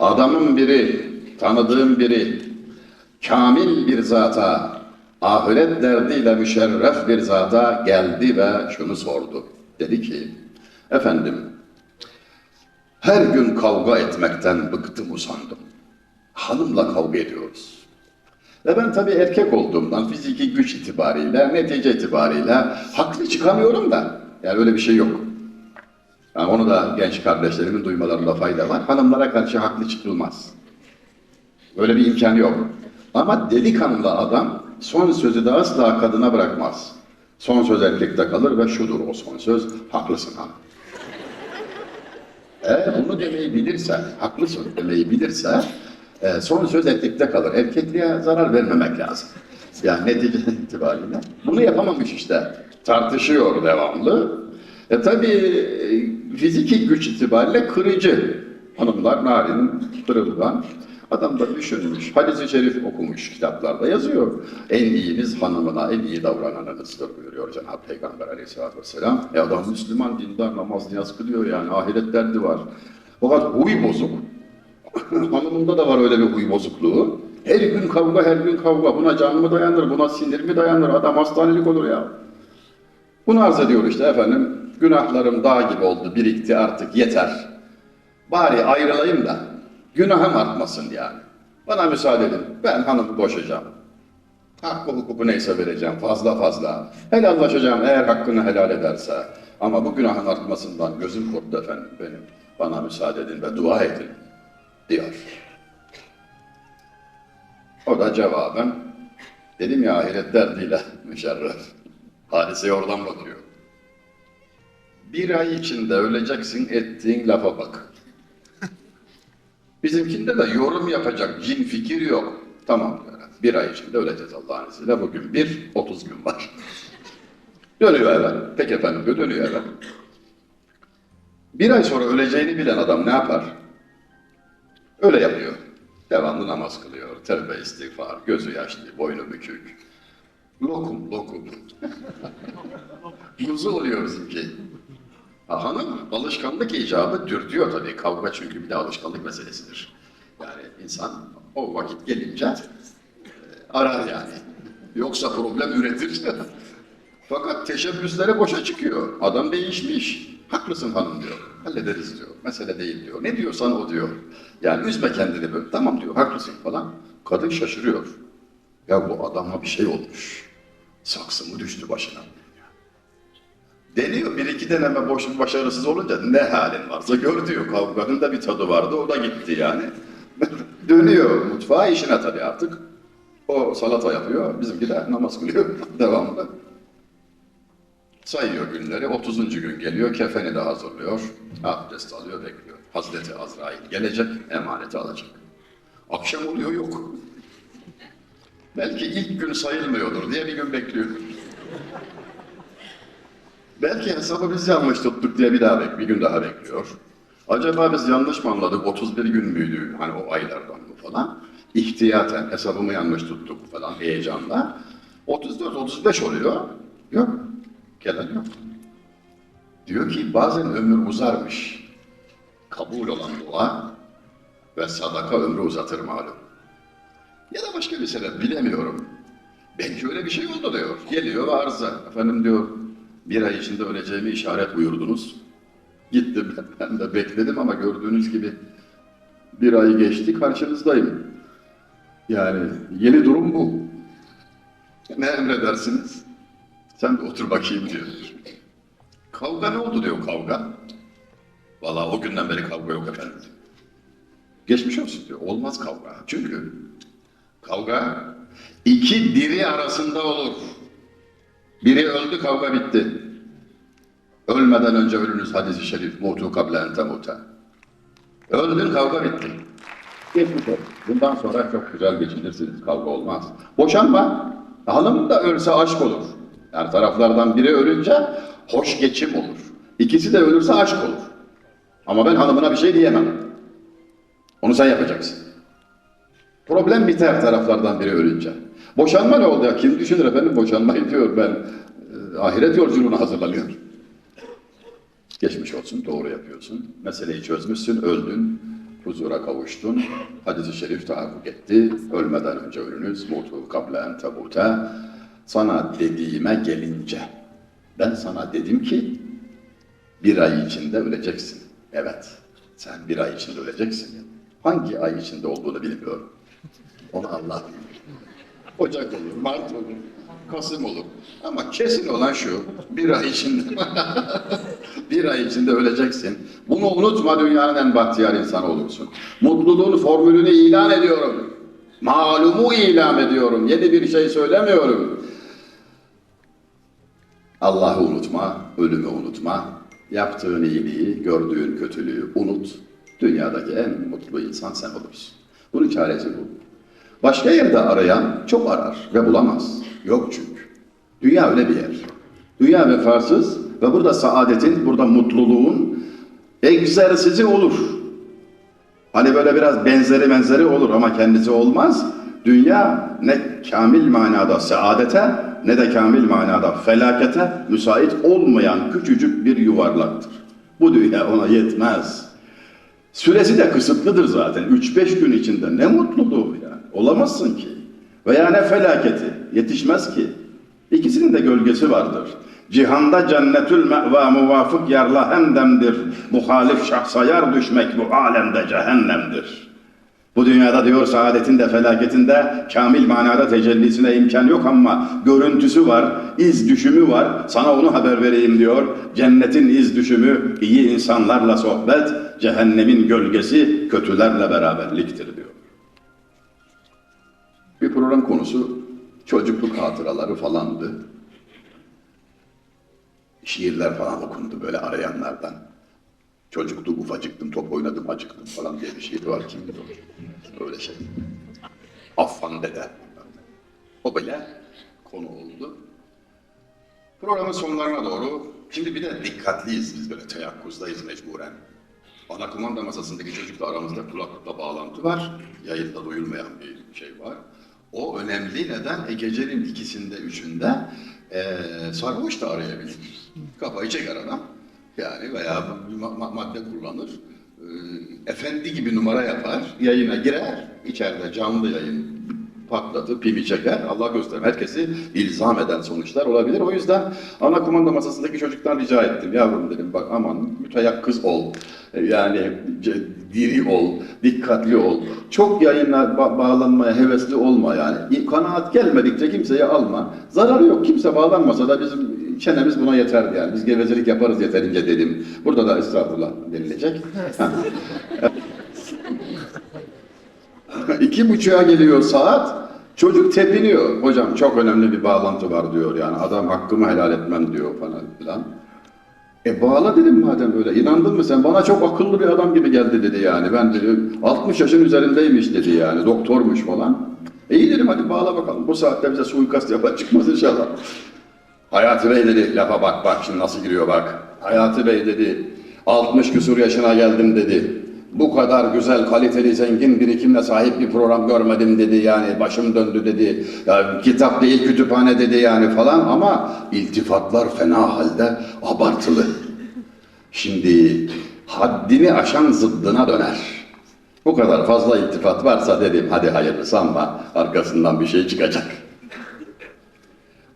Adamın biri, tanıdığım biri, kamil bir zata, ahiret derdiyle müşerref bir zata geldi ve şunu sordu. Dedi ki, efendim, her gün kavga etmekten bıktım usandım. Hanımla kavga ediyoruz. Ve ben tabii erkek olduğumdan fiziki güç itibariyle, netice itibariyle haklı çıkamıyorum da. Yani öyle bir şey yok. Yani onu da genç kardeşlerimin duymalarında fayda var. Hanımlara karşı haklı çıkılmaz. Öyle bir imkanı yok. Ama delikanlı adam son sözü de asla kadına bırakmaz. Son söz erkekte kalır ve şudur o son söz, haklısın hanım. Eğer bunu demeyi bilirse, haklısın demeyi bilirse, e, son söz erkekte kalır. Erkekliğe zarar vermemek lazım. Yani netice itibariyle. Bunu yapamamış işte. Tartışıyor devamlı. E tabi fiziki güç itibariyle kırıcı. Hanımlar narin, kırılgan. Adam da düşünmüş, hadis-i şerif okumuş, kitaplarda yazıyor. En iyiniz hanımına, en iyi davrananınızdır buyuruyor Cenab-ı Peygamber aleyhissalatü vesselam. E adam Müslüman, dindar, namaz niyaz kılıyor yani, ahiret derdi var. Fakat huy bozuk. Hanımında da var öyle bir huy bozukluğu. Her gün kavga, her gün kavga. Buna can mı dayanır, buna sinir mi dayanır? Adam hastanelik olur ya. Bunu arz ediyor işte efendim. Günahlarım dağ gibi oldu, birikti artık yeter. Bari ayrılayım da günahım artmasın yani. Bana müsaade edin. Ben hanımı boşayacağım. Hakkı hukuku neyse vereceğim fazla fazla. Helallaşacağım eğer hakkını helal ederse. Ama bu günahın artmasından gözüm korktu efendim benim. Bana müsaade edin ve dua edin diyor. O da cevaben dedim ya ahiret derdiyle müşerref. Hadiseye oradan bakıyor. Bir ay içinde öleceksin ettiğin lafa bak. Bizimkinde de yorum yapacak cin fikir yok. Tamam diyor. Bir ay içinde öleceğiz Allah'ın izniyle. Bugün bir, 30 gün var. dönüyor eve. Peki efendim diyor, dönüyor eve. Bir ay sonra öleceğini bilen adam ne yapar? Öyle yapıyor. Devamlı namaz kılıyor. Tevbe istiğfar, gözü yaşlı, boynu bükük. Lokum, lokum. Kuzu oluyor bizimki. Ha, hanım alışkanlık icabı dürtüyor tabii. Kavga çünkü bir de alışkanlık meselesidir. Yani insan o vakit gelince e, arar yani. Yoksa problem üretir. Fakat teşebbüsleri boşa çıkıyor. Adam değişmiş. Haklısın hanım diyor. Hallederiz diyor. Mesele değil diyor. Ne diyorsan o diyor. Yani üzme kendini böyle. Tamam diyor. Haklısın falan. Kadın şaşırıyor. Ya bu adama bir şey olmuş. Saksı mı düştü başına? Deniyor bir iki deneme boş başarısız olunca ne halin varsa gör diyor. Kavganın da bir tadı vardı o da gitti yani. Dönüyor mutfağa işine tabii artık. O salata yapıyor, bizimki de namaz kılıyor devamlı. Sayıyor günleri, 30. gün geliyor, kefeni de hazırlıyor, abdest alıyor, bekliyor. Hazreti Azrail gelecek, emaneti alacak. Akşam oluyor, yok. Belki ilk gün sayılmıyordur diye bir gün bekliyor. Belki hesabı biz yanlış tuttuk diye bir daha bek, bir gün daha bekliyor. Acaba biz yanlış mı anladık? 31 gün müydü? Hani o aylardan mı falan? İhtiyaten hesabımı yanlış tuttuk falan heyecanla. 34-35 oluyor. Yok. Gelen yok. Diyor ki bazen ömür uzarmış. Kabul olan dua ve sadaka ömrü uzatır malum. Ya da başka bir sebep bilemiyorum. Belki öyle bir şey oldu diyor. Geliyor ve arıza. Efendim diyor bir ay içinde öleceğimi işaret buyurdunuz. Gittim ben de bekledim ama gördüğünüz gibi bir ay geçti karşınızdayım. Yani yeni durum bu. Ne emredersiniz? Sen bir otur bakayım diyor. Kavga ne oldu diyor kavga. Vallahi o günden beri kavga yok efendim. Geçmiş olsun diyor. Olmaz kavga. Çünkü kavga iki diri arasında olur. Biri öldü kavga bitti. Ölmeden önce ölünüz hadisi şerif. Mutu kable ente. Öldün kavga bitti. Geçmiş. Bundan sonra çok güzel geçinirsiniz. Kavga olmaz. Boşanma. Hanım da ölse aşk olur. Yani taraflardan biri ölünce hoş geçim olur. İkisi de ölürse aşk olur. Ama ben hanımına bir şey diyemem. Onu sen yapacaksın. Problem biter taraflardan biri ölünce. Boşanma ne oldu ya? Kim düşünür efendim boşanmayı diyor ben e, ahiret yolculuğuna hazırlanıyorum. Geçmiş olsun, doğru yapıyorsun. Meseleyi çözmüşsün, öldün. huzura kavuştun. Hadis-i şerif tahakkuk etti. Ölmeden önce ölünüz. Mutu kable en tebute. Sana dediğime gelince. Ben sana dedim ki bir ay içinde öleceksin. Evet. Sen bir ay içinde öleceksin. Hangi ay içinde olduğunu bilmiyorum. Onu Allah. Ocak olur, Mart olur, Kasım olur. Ama kesin olan şu, bir ay içinde, bir ay içinde öleceksin. Bunu unutma dünyanın en bahtiyar insanı olursun. Mutluluğun formülünü ilan ediyorum. Malumu ilan ediyorum. Yeni bir şey söylemiyorum. Allah'ı unutma, ölümü unutma. Yaptığın iyiliği, gördüğün kötülüğü unut. Dünyadaki en mutlu insan sen olursun. Bunun çaresi bu. Başka yerde arayan çok arar ve bulamaz. Yok çünkü. Dünya öyle bir yer. Dünya vefasız ve burada saadetin, burada mutluluğun egzersizi olur. Hani böyle biraz benzeri benzeri olur ama kendisi olmaz. Dünya ne kamil manada saadete ne de kamil manada felakete müsait olmayan küçücük bir yuvarlaktır. Bu dünya ona yetmez. Süresi de kısıtlıdır zaten. 3-5 gün içinde ne mutluluğu yani. Olamazsın ki. Veya ne felaketi. Yetişmez ki. İkisinin de gölgesi vardır. Cihanda cennetül me'va muvafık yarla hemdemdir. Muhalif şahsa yar düşmek bu alemde cehennemdir. Bu dünyada diyor saadetin de felaketin de kamil manada tecellisine imkan yok ama görüntüsü var, iz düşümü var. Sana onu haber vereyim diyor. Cennetin iz düşümü iyi insanlarla sohbet, cehennemin gölgesi kötülerle beraberliktir diyor. Bir program konusu çocukluk hatıraları falandı. Şiirler falan okundu böyle arayanlardan. Çocukluk ufacıktım, top oynadım, acıktım falan diye bir şiir var. O? Öyle şey. Affan dede. O bile konu oldu. Programın sonlarına doğru, şimdi bir de dikkatliyiz biz böyle teyakkuzdayız mecburen. Ana kumanda masasındaki çocukla aramızda kulaklıkla bağlantı var. Yayında duyulmayan bir şey var. O önemli neden e, gecenin ikisinde, üçünde e, sarhoş da arayabilir. Kafayı çeker adam. Yani veya madde kullanır. E, efendi gibi numara yapar, yayına girer. içeride canlı yayın patlatır, pimi çeker. Allah gösterme. Herkesi ilzam eden sonuçlar olabilir. O yüzden ana kumanda masasındaki çocuktan rica ettim. Yavrum dedim bak aman müteyakkız ol. E, Yani diri ol, dikkatli ol. Çok yayına ba- bağlanmaya hevesli olma yani. Kanaat gelmedikçe kimseye alma. Zararı yok. Kimse bağlanmasa da bizim çenemiz buna yeter yani. Biz gevezelik yaparız yeterince dedim. Burada da estağfurullah denilecek. İki buçuğa geliyor saat. Çocuk tepiniyor. Hocam çok önemli bir bağlantı var diyor yani. Adam hakkımı helal etmem diyor falan filan. E bağla dedim madem öyle. İnandın mı sen? Bana çok akıllı bir adam gibi geldi dedi yani. Ben dedi 60 yaşın üzerindeymiş dedi yani. Doktormuş falan. E iyi dedim hadi bağla bakalım. Bu saatte bize suikast yapan çıkmaz inşallah. Hayati Bey dedi, lafa bak bak şimdi nasıl giriyor bak. Hayati Bey dedi, 60 küsur yaşına geldim dedi. Bu kadar güzel, kaliteli, zengin birikimle sahip bir program görmedim dedi yani. Başım döndü dedi. Ya, kitap değil kütüphane dedi yani falan ama iltifatlar fena halde abartılı. Şimdi haddini aşan zıddına döner. Bu kadar fazla iltifat varsa dedim hadi hayırlısı ama arkasından bir şey çıkacak.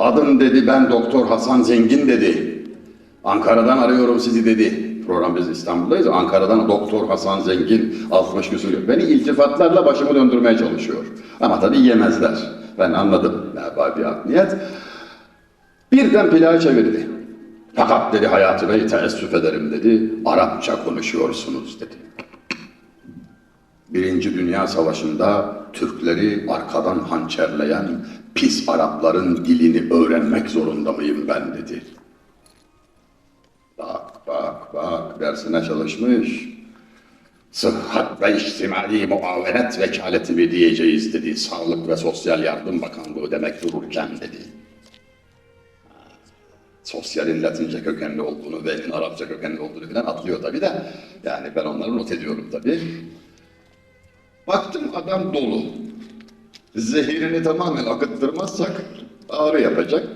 Adım dedi ben Doktor Hasan Zengin dedi. Ankara'dan arıyorum sizi dedi. Program biz İstanbul'dayız. Ankara'dan Doktor Hasan Zengin 60 küsur. Beni iltifatlarla başımı döndürmeye çalışıyor. Ama tabii yemezler. Ben anladım. Bir art niyet. Birden plağı çevirdi. Fakat dedi Hayati Bey teessüf ederim dedi. Arapça konuşuyorsunuz dedi. Birinci Dünya Savaşı'nda Türkleri arkadan hançerleyen pis Arapların dilini öğrenmek zorunda mıyım ben dedi. Bak bak bak dersine çalışmış. Sıhhat ve İçtimai Muavenet Vekaleti mi diyeceğiz dedi. Sağlık ve Sosyal Yardım Bakanlığı demek dururken dedi. Sosyalin Latince kökenli olduğunu ve Arapça kökenli olduğunu bilen atlıyor tabii de. Yani ben onları not ediyorum tabii. Baktım adam dolu. Zehirini tamamen akıttırmazsak ağrı yapacak.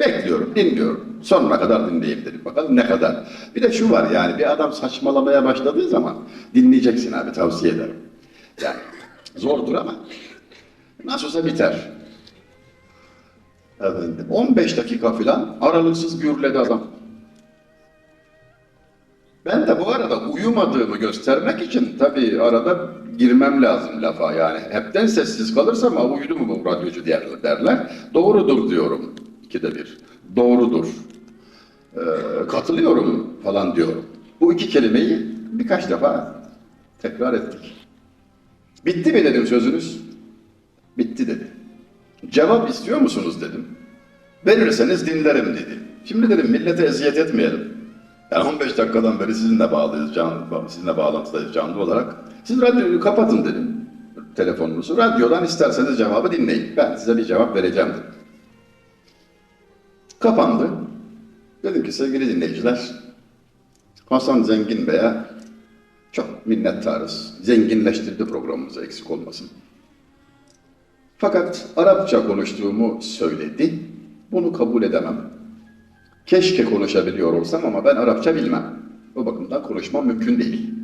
Bekliyorum, dinliyorum. Sonuna kadar dinleyeyim dedim. Bakalım ne kadar. Bir de şu var yani bir adam saçmalamaya başladığı zaman dinleyeceksin abi tavsiye ederim. Yani zordur ama nasıl olsa biter. Efendim, 15 dakika falan aralıksız gürledi adam. Ben de bu arada uyumadığımı göstermek için tabii arada girmem lazım lafa yani. Hepten sessiz kalırsam ha uyudu mu bu radyocu derler, derler. Doğrudur diyorum ikide bir. Doğrudur. Ee, katılıyorum falan diyorum. Bu iki kelimeyi birkaç defa tekrar ettik. Bitti mi dedim sözünüz? Bitti dedi. Cevap istiyor musunuz dedim. Verirseniz dinlerim dedi. Şimdi dedim millete eziyet etmeyelim. Yani 15 dakikadan beri sizinle bağlıyız, canlı, sizinle bağlantıdayız canlı olarak. Siz radyoyu kapatın dedim. Telefonunuzu. Radyodan isterseniz cevabı dinleyin. Ben size bir cevap vereceğim dedim. Kapandı. Dedim ki sevgili dinleyiciler, Hasan Zengin Bey'e çok minnettarız. Zenginleştirdi programımızı eksik olmasın. Fakat Arapça konuştuğumu söyledi. Bunu kabul edemem. Keşke konuşabiliyor olsam ama ben Arapça bilmem. O bakımdan konuşmam mümkün değil.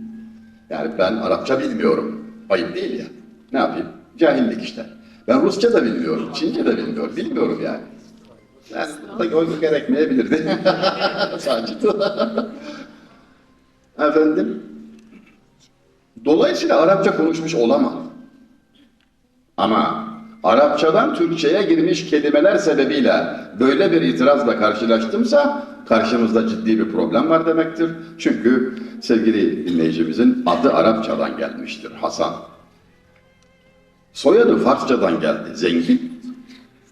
Yani ben Arapça bilmiyorum. Ayıp değil ya. Ne yapayım? Cahillik işte. Ben Rusça da bilmiyorum, Çince de bilmiyorum. Bilmiyorum yani. Yani da o gerekmeyebilirdi. Sacit. Efendim? Dolayısıyla Arapça konuşmuş olamam. Ama Arapçadan Türkçe'ye girmiş kelimeler sebebiyle böyle bir itirazla karşılaştımsa karşımızda ciddi bir problem var demektir. Çünkü sevgili dinleyicimizin adı Arapçadan gelmiştir Hasan. Soyadı Farsçadan geldi zengin.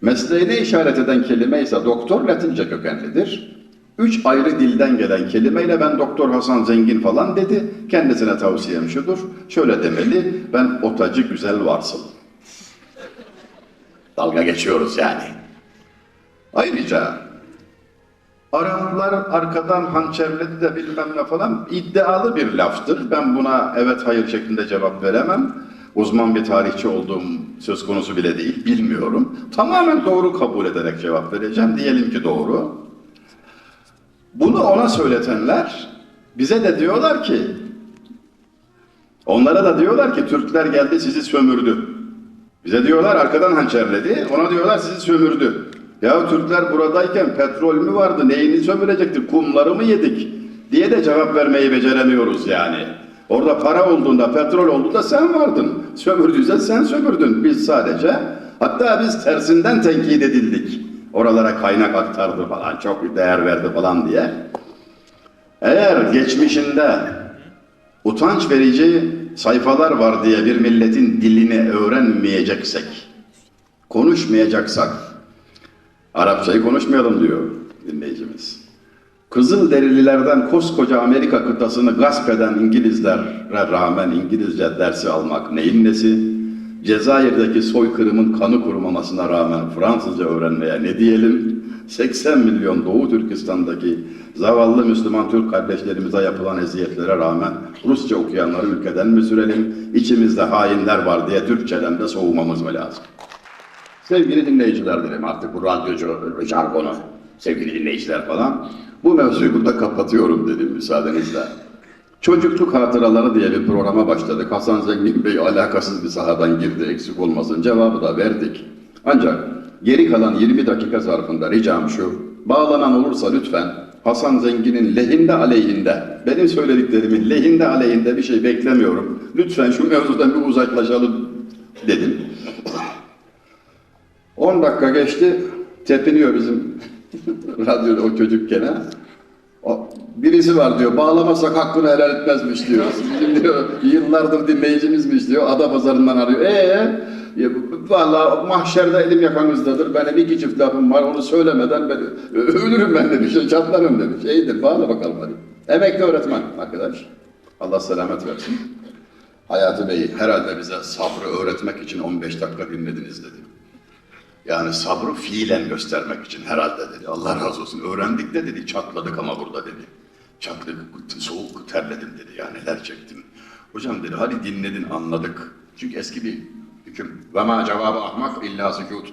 Mesleğine işaret eden kelime ise doktor Latince kökenlidir. Üç ayrı dilden gelen kelimeyle ben Doktor Hasan Zengin falan dedi. Kendisine tavsiyem şudur. Şöyle demeli, ben otacı güzel varsın. Dalga geçiyoruz yani. Ayrıca Araplar arkadan hançerledi de bilmem ne falan iddialı bir laftır. Ben buna evet hayır şeklinde cevap veremem. Uzman bir tarihçi olduğum söz konusu bile değil, bilmiyorum. Tamamen doğru kabul ederek cevap vereceğim. Diyelim ki doğru. Bunu ona söyletenler bize de diyorlar ki, onlara da diyorlar ki Türkler geldi sizi sömürdü. Bize diyorlar arkadan hançerledi, ona diyorlar sizi sömürdü. Ya Türkler buradayken petrol mü vardı, neyini sömürecektik, kumları mı yedik diye de cevap vermeyi beceremiyoruz yani. Orada para olduğunda, petrol olduğunda sen vardın. Sömürdüyse sen sömürdün. Biz sadece, hatta biz tersinden tenkit edildik. Oralara kaynak aktardı falan, çok değer verdi falan diye. Eğer geçmişinde utanç verici sayfalar var diye bir milletin dilini öğrenmeyeceksek, konuşmayacaksak, Arapçayı konuşmayalım diyor dinleyicimiz. Kızıl derililerden koskoca Amerika kıtasını gasp eden İngilizlere rağmen İngilizce dersi almak neyin nesi? Cezayir'deki soykırımın kanı kurumamasına rağmen Fransızca öğrenmeye ne diyelim? 80 milyon Doğu Türkistan'daki zavallı Müslüman Türk kardeşlerimize yapılan eziyetlere rağmen Rusça okuyanları ülkeden mi sürelim? İçimizde hainler var diye Türkçeden de soğumamız mı lazım? Sevgili dinleyiciler dedim artık bu radyocu jargonu, sevgili dinleyiciler falan. Bu mevzuyu burada kapatıyorum dedim müsaadenizle. Çocukluk hatıraları diye bir programa başladık. Hasan Zengin Bey alakasız bir sahadan girdi eksik olmasın cevabı da verdik. Ancak geri kalan 20 dakika zarfında ricam şu. Bağlanan olursa lütfen Hasan Zengin'in lehinde aleyhinde, benim söylediklerimin lehinde aleyhinde bir şey beklemiyorum. Lütfen şu mevzudan bir uzaklaşalım dedim. 10 dakika geçti, tepiniyor bizim radyoda o çocuk gene. O, birisi var diyor, bağlamasak hakkını helal etmezmiş diyor. Bizim diyor, yıllardır dinleyicimizmiş diyor, ada pazarından arıyor. Ee, ya, valla mahşerde elim yakanızdadır, benim iki çift lafım var, onu söylemeden ben ölürüm ben de bir şey, çatlarım demiş. İyidir, bağla bakalım hadi. Emekli öğretmen arkadaş. Allah selamet versin. Hayati Bey herhalde bize sabrı öğretmek için 15 dakika dinlediniz dedi. Yani sabrı fiilen göstermek için herhalde dedi. Allah razı olsun. Öğrendik de dedi. Çatladık ama burada dedi. Çatladık, soğuk terledim dedi. Ya neler çektim. Hocam dedi hadi dinledin anladık. Çünkü eski bir hüküm. Ve ma cevabı ahmak illa sükut.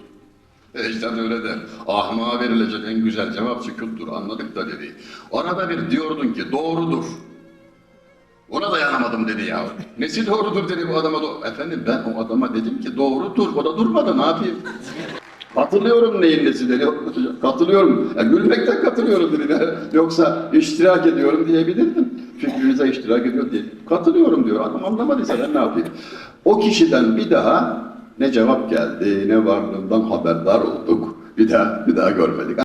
Ecdat öyle der. Ahmağa verilecek en güzel cevap sükuttur. Anladık da dedi. Arada bir diyordun ki doğrudur. Ona dayanamadım dedi ya. Nesi doğrudur dedi bu adama. Do- Efendim ben o adama dedim ki doğrudur. O da durmadı ne yapayım? Katılıyorum neyin nesi dedi. Katılıyorum. Ya gülmekten katılıyorum dedi. Yoksa iştirak ediyorum diyebilirdim. Fikrinize iştirak ediyor diye. Katılıyorum diyor. Adam anlamadıysa ben ne yapayım? O kişiden bir daha ne cevap geldi ne varlığından haberdar olduk. Bir daha bir daha görmedik.